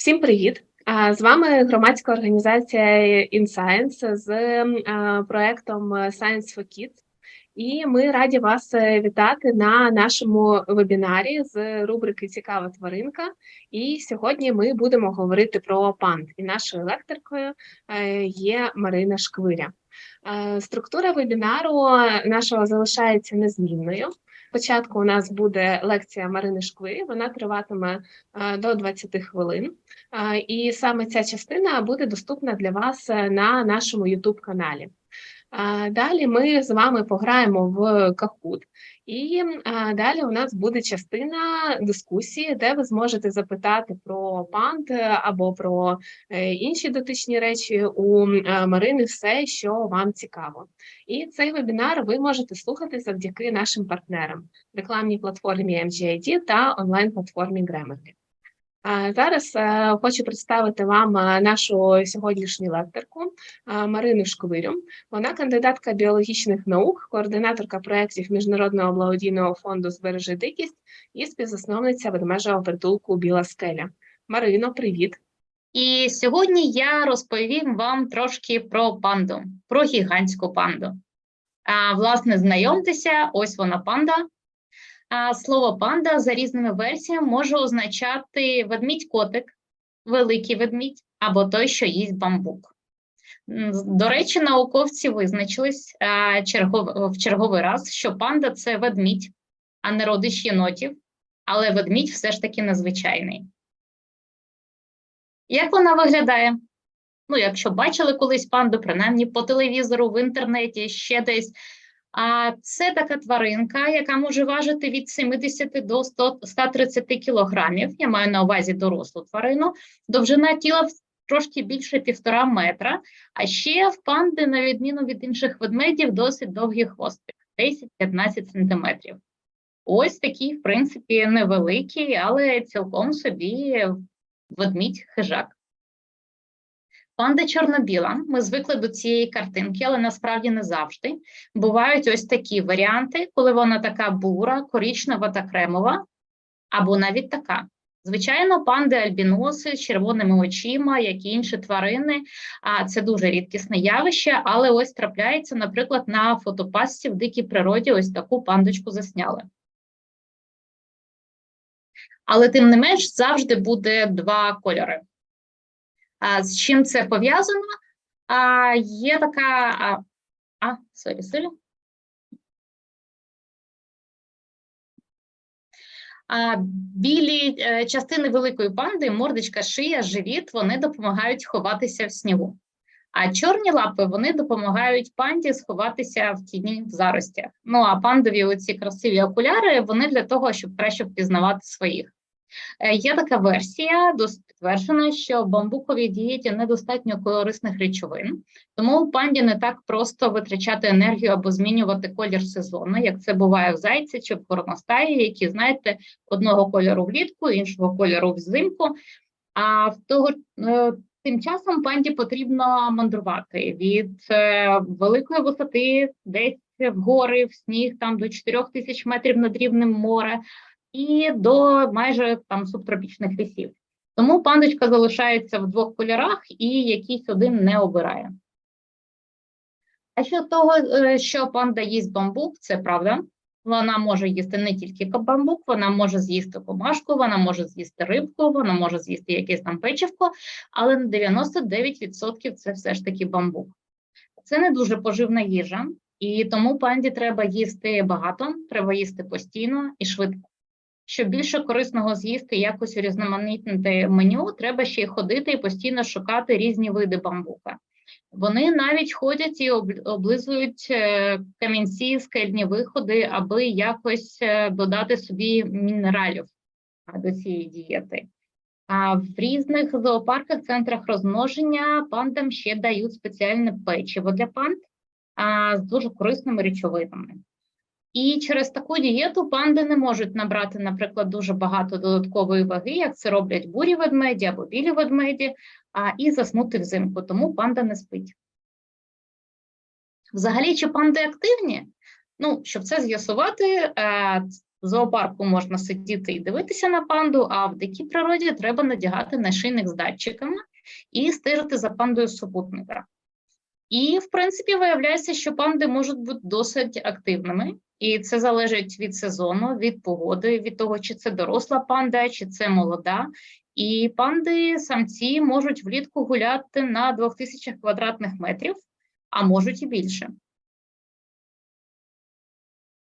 Всім привіт! З вами громадська організація InScience з е, проектом Science for Kids. І ми раді вас е, вітати на нашому вебінарі з рубрики Цікава тваринка. І сьогодні ми будемо говорити про панд. І нашою лекторкою е, є Марина Шквиря. Е, Структура вебінару нашого залишається незмінною. Спочатку у нас буде лекція Марини Шкви, вона триватиме е, до 20 хвилин. Е, І саме ця частина буде доступна для вас е, на нашому YouTube каналі. Далі ми з вами пограємо в Kahoot, і далі у нас буде частина дискусії, де ви зможете запитати про панд е, або про е, інші дотичні речі у е, Марини все, що вам цікаво. І цей вебінар ви можете слухати завдяки нашим партнерам рекламній платформі MGID та онлайн-платформі Grammarly. А Зараз е, хочу представити вам е, нашу сьогоднішню лекторку е, Марину Шковирю. Вона кандидатка біологічних наук, координаторка проєктів Міжнародного благодійного фонду Збережи дикість і співзасновниця ведмежого притулку Біла скеля. Марино, привіт! І сьогодні я розповім вам трошки про панду, про гігантську панду. А, власне, знайомтеся, ось вона панда. Слово панда за різними версіями може означати ведмідь-котик, великий ведмідь або той, що їсть бамбук. До речі, науковці визначились в черговий раз, що панда це ведмідь, а не родич єнотів, але ведмідь все ж таки незвичайний. Як вона виглядає? Ну, якщо бачили колись панду, принаймні по телевізору, в інтернеті, ще десь. А це така тваринка, яка може важити від 70 до 100, 130 кілограмів. Я маю на увазі дорослу тварину. Довжина тіла трошки більше півтора метра. А ще в панди, на відміну від інших ведмедів, досить довгий хвостик 10-15 сантиметрів. Ось такий, в принципі, невеликий, але цілком собі ведмідь хижак. Панда чорно-біла. Ми звикли до цієї картинки, але насправді не завжди. Бувають ось такі варіанти, коли вона така бура, коричнева та кремова, або навіть така. Звичайно, панди альбіноси з червоними очима, як і інші тварини. А це дуже рідкісне явище, але ось трапляється, наприклад, на фотопасці в дикій природі ось таку пандочку засняли. Але тим не менш завжди буде два кольори. З чим це пов'язано? Є така. А, а сорі, сорі. Білі е, частини великої панди, мордочка, шия, живіт, вони допомагають ховатися в снігу. А чорні лапи вони допомагають панді сховатися в тіні в заростях. Ну а пандові оці красиві окуляри вони для того, щоб краще впізнавати своїх. Е, Є така версія, досить підтверджена, що в бамбуковій дієті недостатньо корисних речовин, тому у панді не так просто витрачати енергію або змінювати колір сезону, як це буває в зайці чи в горностаї, які, знаєте, одного кольору влітку, іншого кольору взимку. А в того е, тим часом панді потрібно мандрувати від е, великої висоти, десь в гори, в сніг, там до 4 тисяч метрів над рівнем моря і до майже там субтропічних лісів. Тому пандочка залишається в двох кольорах і якийсь один не обирає. А що того, е, що панда їсть бамбук, це правда. Вона може їсти не тільки бамбук, вона може з'їсти комашку, вона може з'їсти рибку, вона може з'їсти якесь там печивко, але на 99% це все ж таки бамбук. Це не дуже поживна їжа, і тому панді треба їсти багато, треба їсти постійно і швидко. Щоб більше корисного з'їсти, якось урізноманітнити меню, треба ще й ходити і постійно шукати різні види бамбука. Вони навіть ходять і облизують е, камінці, скельні виходи, аби якось е, додати собі мінералів до цієї дієти. А в різних зоопарках, центрах розмноження пандам ще дають спеціальне печиво для панд а, з дуже корисними речовинами. І через таку дієту панди не можуть набрати, наприклад, дуже багато додаткової ваги, як це роблять бурі ведмеді або білі ведмеді, а, і заснути взимку, тому панда не спить. Взагалі, чи панди активні? Ну, щоб це з'ясувати, е, В зоопарку можна сидіти і дивитися на панду, а в дикій природі треба надягати нашийник з датчиками і стежити за пандою супутника. І, в принципі, виявляється, що панди можуть бути досить активними, і це залежить від сезону, від погоди, від того, чи це доросла панда, чи це молода. І панди самці можуть влітку гуляти на 2000 квадратних метрів, а можуть і більше.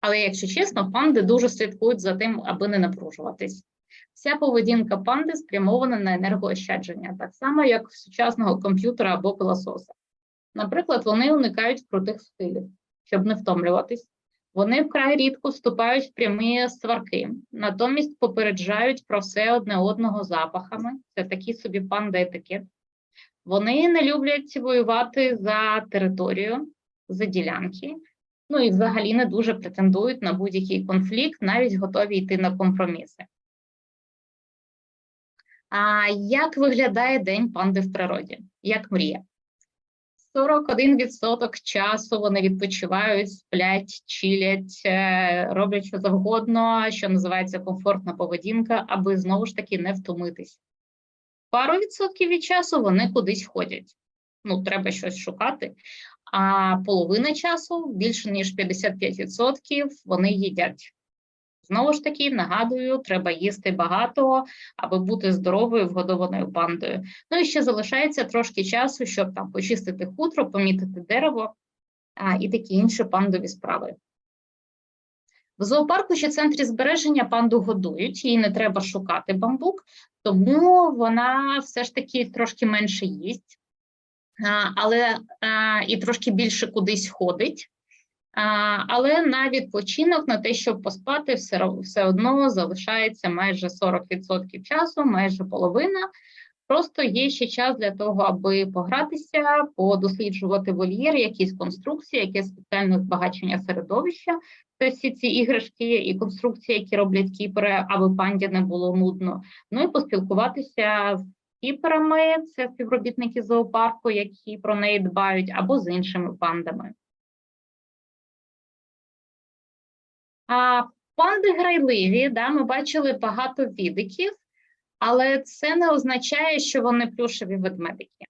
Але, якщо чесно, панди дуже слідкують за тим, аби не напружуватись. Вся поведінка панди спрямована на енергоощадження, так само, як сучасного комп'ютера або пилососа. Наприклад, вони уникають крутих стилів, щоб не втомлюватись. Вони вкрай рідко вступають в прямі сварки, натомість попереджають про все одне одного запахами. Це такий собі панда етикет. Вони не люблять воювати за територію, за ділянки, ну і взагалі не дуже претендують на будь-який конфлікт, навіть готові йти на компроміси. А як виглядає день панди в природі? Як мрія? 41% часу вони відпочивають, сплять, чилять, е, роблять що завгодно, що називається комфортна поведінка, аби знову ж таки не втомитись. Пару відсотків від часу вони кудись ходять. Ну, треба щось шукати. А половина часу, більше ніж 55%, вони їдять. Знову ж таки, нагадую, треба їсти багато, аби бути здоровою вгодованою пандою. Ну і ще залишається трошки часу, щоб там почистити хутро, помітити дерево а, і такі інші пандові справи. В зоопарку чи центрі збереження панду годують, їй не треба шукати бамбук, тому вона все ж таки трошки менше їсть, а, але а, і трошки більше кудись ходить. Але на відпочинок, на те, щоб поспати, все, одно залишається майже 40% часу, майже половина. Просто є ще час для того, аби погратися, подосліджувати вольєр, якісь конструкції, якесь спеціальне збагачення середовища. Це всі ці іграшки і конструкції, які роблять кіпери, аби панді не було нудно. Ну і поспілкуватися з кіперами, це співробітники зоопарку, які про неї дбають, або з іншими пандами. А панди грайливі, да, ми бачили багато відиків, але це не означає, що вони плюшеві ведмедики.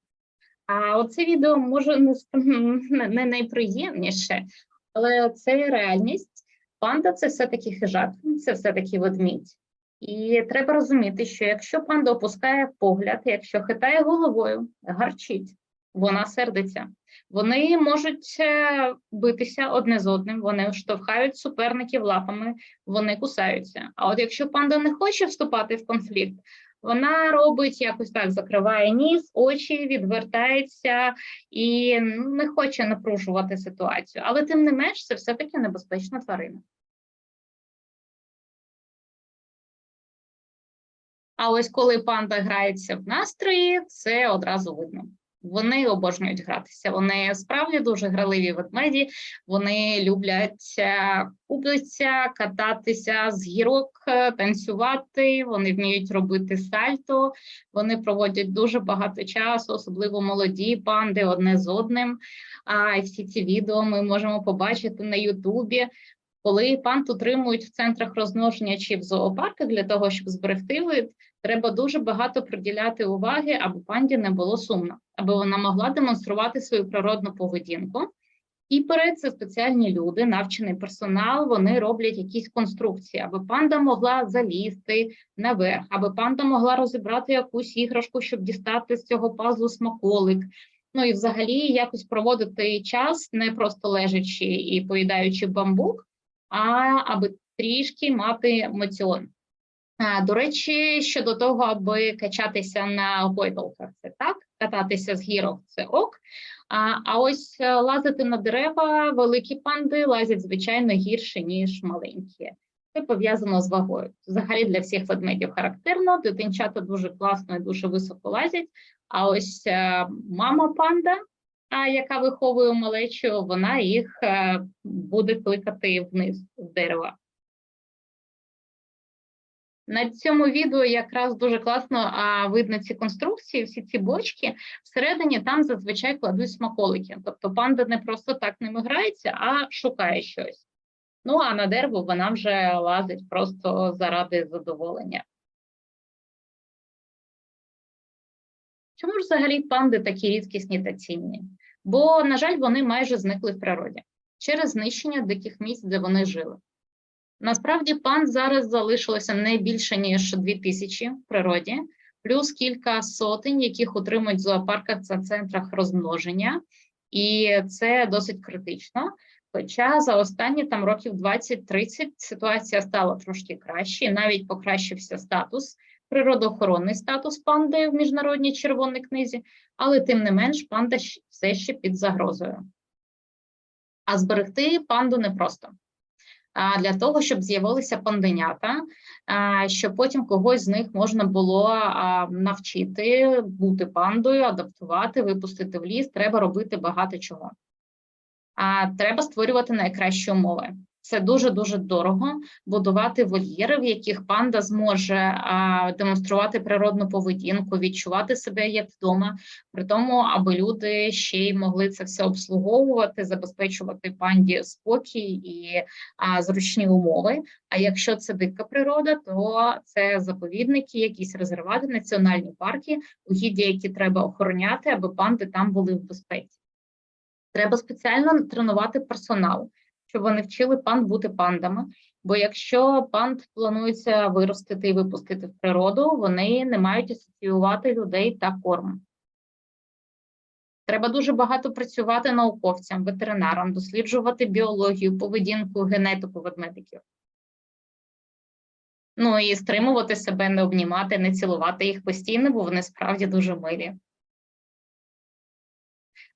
А оце відео може не, не найприємніше, але це реальність. Панда це все-таки хижак, це все-таки ведмідь. І треба розуміти, що якщо панда опускає погляд, якщо хитає головою, гарчить, вона сердиться. Вони можуть е, битися одне з одним, вони штовхають суперників лапами, вони кусаються. А от якщо панда не хоче вступати в конфлікт, вона робить якось так: закриває ніс, очі, відвертається і не хоче напружувати ситуацію. Але тим не менш, це все-таки небезпечна тварина. А ось коли панда грається в настрої, це одразу видно. Вони обожнюють гратися. Вони справді дуже граливі ведмеді. Вони люблять купитися, кататися з гірок, е, танцювати. Вони вміють робити сальто. Вони проводять дуже багато часу, особливо молоді панди одне з одним. А всі ці відео ми можемо побачити на Ютубі. Коли панд утримують в центрах розмноження чи в зоопарках для того, щоб зберегти вид, треба дуже багато приділяти уваги, аби панді не було сумно, аби вона могла демонструвати свою природну поведінку. І перед це спеціальні люди, навчений персонал, вони роблять якісь конструкції, аби панда могла залізти наверх, аби панда могла розібрати якусь іграшку, щоб дістати з цього пазлу смаколик. Ну і взагалі якось проводити час, не просто лежачи і поїдаючи бамбук, а аби трішки мати моціон. До речі, щодо того, аби качатися на гойдалках, це так, кататися з гірок це ок. А а ось е, лазити на дерева, великі панди лазять, звичайно, гірше, ніж маленькі. Це пов'язано з вагою. Взагалі для всіх ведмедів характерно, дитинчата дуже класно і дуже високо лазять. А ось е, мама панда, яка виховує малечу, вона їх е, буде кликати вниз з дерева. На цьому відео якраз дуже класно а, видно ці конструкції, всі ці бочки. Всередині там зазвичай кладуть смаколики. Тобто панда не просто так ними грається, а шукає щось. Ну а на дерево вона вже лазить просто заради задоволення. Чому ж взагалі панди такі рідкісні та цінні? Бо, на жаль, вони майже зникли в природі через знищення диких місць, де вони жили. Насправді, панд зараз залишилося не більше, ніж 2000 в природі, плюс кілька сотень, яких утримують в зоопарках та центрах розмноження, і це досить критично. Хоча за останні там років 20-30 ситуація стала трошки краще, навіть покращився статус, природоохоронний статус панди в міжнародній червоній книзі, але тим не менш панда все ще під загрозою. А зберегти панду непросто. Для того, щоб з'явилися панденята, щоб потім когось з них можна було навчити бути пандою, адаптувати, випустити в ліс, треба робити багато чого. Треба створювати найкращі умови. Це дуже дуже дорого будувати вольєри, в яких панда зможе а, демонструвати природну поведінку, відчувати себе як вдома, при тому, аби люди ще й могли це все обслуговувати, забезпечувати панді спокій і а, зручні умови. А якщо це дика природа, то це заповідники, якісь резервати, національні парки, угіддя, які треба охороняти, аби панди там були в безпеці. Треба спеціально тренувати персонал, щоб вони вчили панд бути пандами. Бо якщо панд планується виростити і випустити в природу, вони не мають асоціювати людей та корм. Треба дуже багато працювати науковцям, ветеринарам, досліджувати біологію, поведінку, генетику ведмедиків. Ну і стримувати себе, не обнімати, не цілувати їх постійно, бо вони справді дуже милі.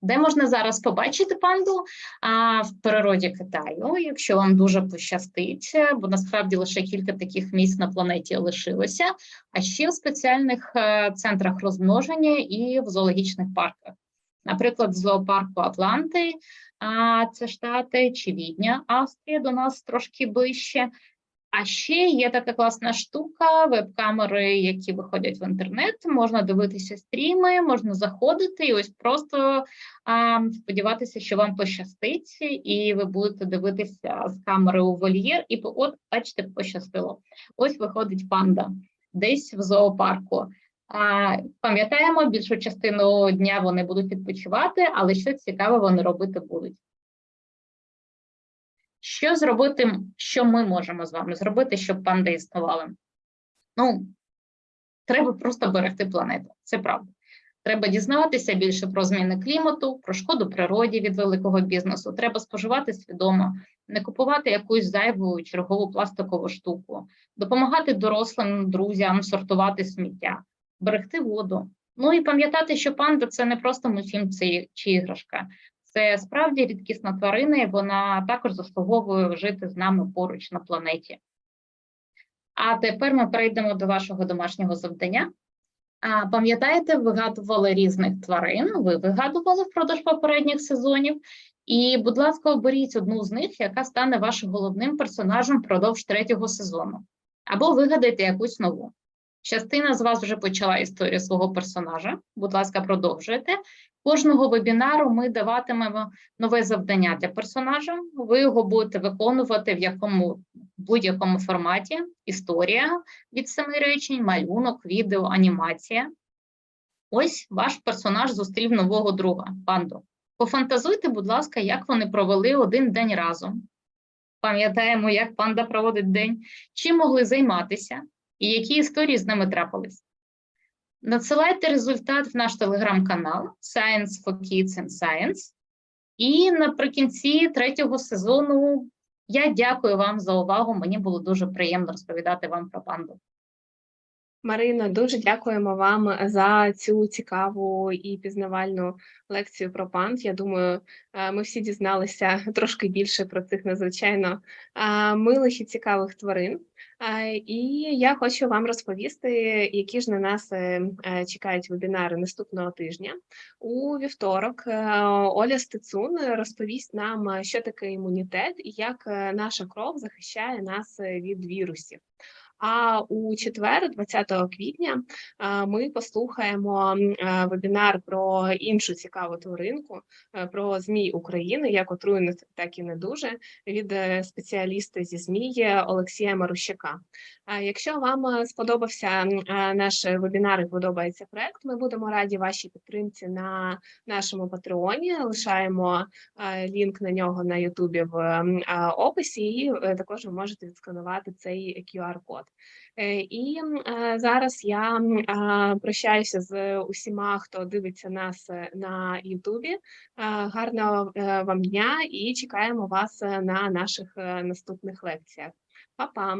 Де можна зараз побачити панду? А, в природі Китаю, якщо вам дуже пощастить, бо насправді лише кілька таких місць на планеті лишилося, а ще в спеціальних е, центрах розмноження і в зоологічних парках. Наприклад, в зоопарку Атланти, а, це штати, чи Відня, Австрія до нас трошки ближче. А ще є така класна штука, веб-камери, які виходять в інтернет, можна дивитися стріми, можна заходити і ось просто а, сподіватися, що вам пощастить, і ви будете дивитися з камери у вольєр, і от, бачите, пощастило. Ось виходить панда десь в зоопарку. А, пам'ятаємо, більшу частину дня вони будуть відпочивати, але що цікаве вони робити будуть. Що зробити, що ми можемо з вами зробити, щоб панди існували? Ну, треба просто берегти планету, це правда. Треба дізнаватися більше про зміни клімату, про шкоду природі від великого бізнесу. Треба споживати свідомо, не купувати якусь зайву чергову пластикову штуку, допомагати дорослим друзям сортувати сміття, берегти воду. Ну і пам'ятати, що панда це не просто мультфільм чи іграшка. Це справді рідкісна тварина, і вона також заслуговує жити з нами поруч на планеті. А тепер ми перейдемо до вашого домашнього завдання. А, пам'ятаєте, вигадували різних тварин, ви вигадували впродовж попередніх сезонів. І, будь ласка, оберіть одну з них, яка стане вашим головним персонажем впродовж третього сезону. Або вигадайте якусь нову. Частина з вас вже почала історію свого персонажа. Будь ласка, продовжуйте. Кожного вебінару ми даватимемо нове завдання для персонажа. Ви його будете виконувати в якому будь-якому форматі: історія від семи речень, малюнок, відео, анімація. Ось ваш персонаж зустрів нового друга, панду. Пофантазуйте, будь ласка, як вони провели один день разом. Пам'ятаємо, як панда проводить день, чим могли займатися і які історії з ними трапились. Надсилайте результат в наш телеграм-канал Science for Kids and Science. І наприкінці третього сезону я дякую вам за увагу. Мені було дуже приємно розповідати вам про панду. Марино, дуже дякуємо вам за цю цікаву і пізнавальну лекцію про панд. Я думаю, е, ми всі дізналися трошки більше про цих надзвичайно е, милих і цікавих тварин. Е, І я хочу вам розповісти, які ж на нас е, е, чекають вебінари наступного тижня. У вівторок е, Оля Стецун розповість нам, е, що таке імунітет і як е, наша кров захищає нас е, від вірусів. А у четвер, 20 квітня, е, ми послухаємо е, вебінар про іншу цікаву тваринку, е, про змій України, як отруєних, так і не дуже, від спеціаліста зі змії Олексія Марущака. Якщо вам сподобався наш вебінар і подобається проект, ми будемо раді вашій підтримці на нашому патреоні. Лишаємо лінк на нього на Ютубі в описі, і також ви можете відсканувати цей QR-код. Е, І е, зараз я е, прощаюся з усіма, хто дивиться нас на Ютубі. Гарного вам дня і чекаємо вас на наших наступних лекціях. Па-па!